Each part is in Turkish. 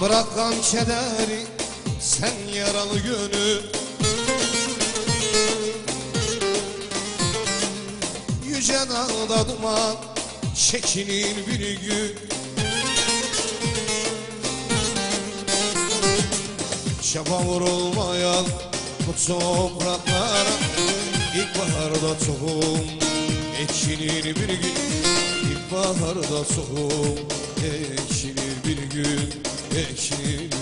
Bırakan kederi sen yaralı gönül. Yüce dağda duman çekilir bir gün Şaba vurulmayan bu topraklara İlkbaharda tohum ekilir bir gün İlkbaharda tohum ekilir bir gün Ekilir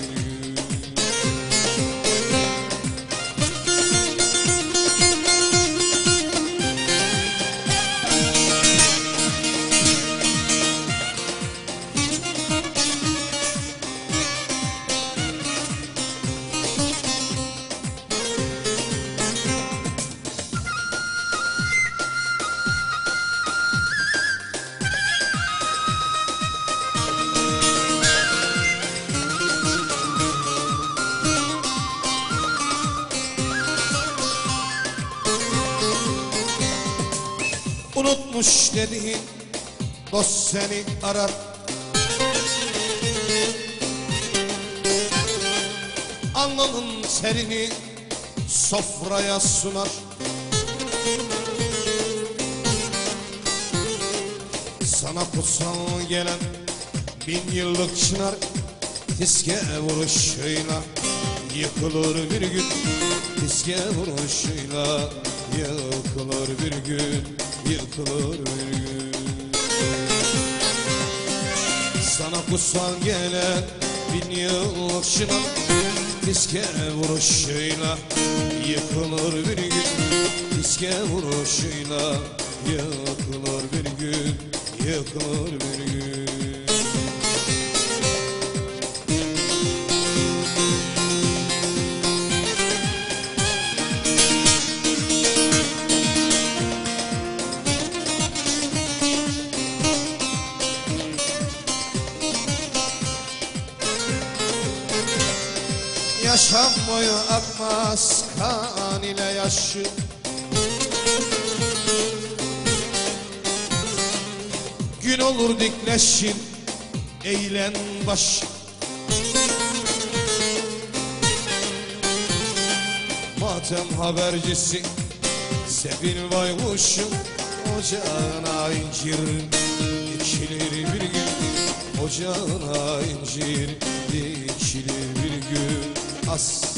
Unutmuş dediğin dost seni arar. Alnının serini sofraya sunar. Sana kutsal gelen bin yıllık çınar Diske vuruşuyla yıkılır bir gün. Diske vuruşuyla yıkılır bir gün Yıkılır bir gün Sana kutsal gelen bin yıllık çınar Diske vuruşuyla yıkılır bir gün. Diske vuruşuyla yıkılır bir gün Yıkılır bir gün Yaşam boyu akmaz kan ile yaşı. Gün olur dikleşin eğlen baş Matem habercisi Sevil baykuşum Ocağına incir Dikilir bir gün Ocağına incir Dikilir bir gün As